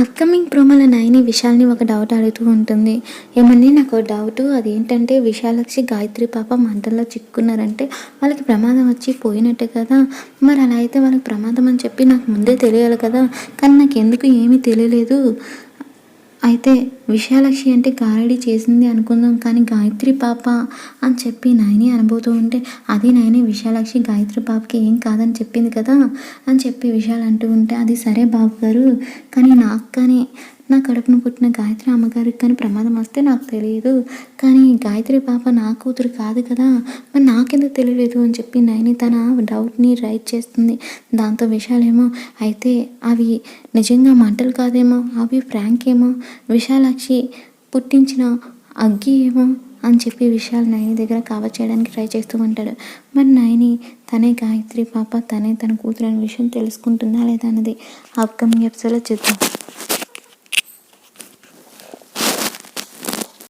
Upcoming ప్రోమోలో నయని విశాల్ని ఒక doubt అడుగుతూ ఉంటుంది. ఏమని నాకు డౌట్. అదేంటంటే విశాలక్షి గాయత్రి పాప మంటల్లో చిక్కుకున్నారంటే వాళ్ళకి ప్రమాదం వచ్చి పోయినట్టే కదా. మరి అలా అయితే వాళ్ళకి ప్రమాదం అని చెప్పి నాకు ముందే తెలియాలి కదా. కానీ నాకు ఎందుకు ఏమీ తెలియలేదు. అయితే విశాలక్షి అంటే గారడి చేసింది అనుకుందాం కానీ గాయత్రి పాప అని చెప్పి నాయని అనుభూతూ ఉంటే అది నాయని విశాలక్షి గాయత్రి పాపకి ఏం కాదని చెప్పింది కదా? అని చెప్పి విశాల్ అంటూ ఉంటే అది సరే బాబు గారు కానీ నాకు కానీ నా కడుపును పుట్టిన గాయత్రి అమ్మగారికి కానీ ప్రమాదం వస్తే నాకు తెలియదు కానీ గాయత్రి పాప నా కూతురు కాదు కదా. మరి నాకెందుకు తెలియలేదు అని చెప్పి నయని తన డౌట్ని రైట్ చేస్తుంది. దాంతో విశాలేమో అయితే అవి నిజంగా మంటలు కాదేమో? అవి ఫ్రాంక్ ఏమో? విశాలాక్షి పుట్టించిన అగ్గి ఏమో? అని చెప్పి విషయాలు నయని దగ్గర కవర్ చేయడానికి ట్రై చేస్తూ ఉంటాడు. మరి నయని తనే గాయత్రి పాప తనే తన కూతురు అనే విషయం తెలుసుకుంటుందా లేదా అన్నది అప్కమింగ్ ఎపిసోడ్లో చూద్దాం.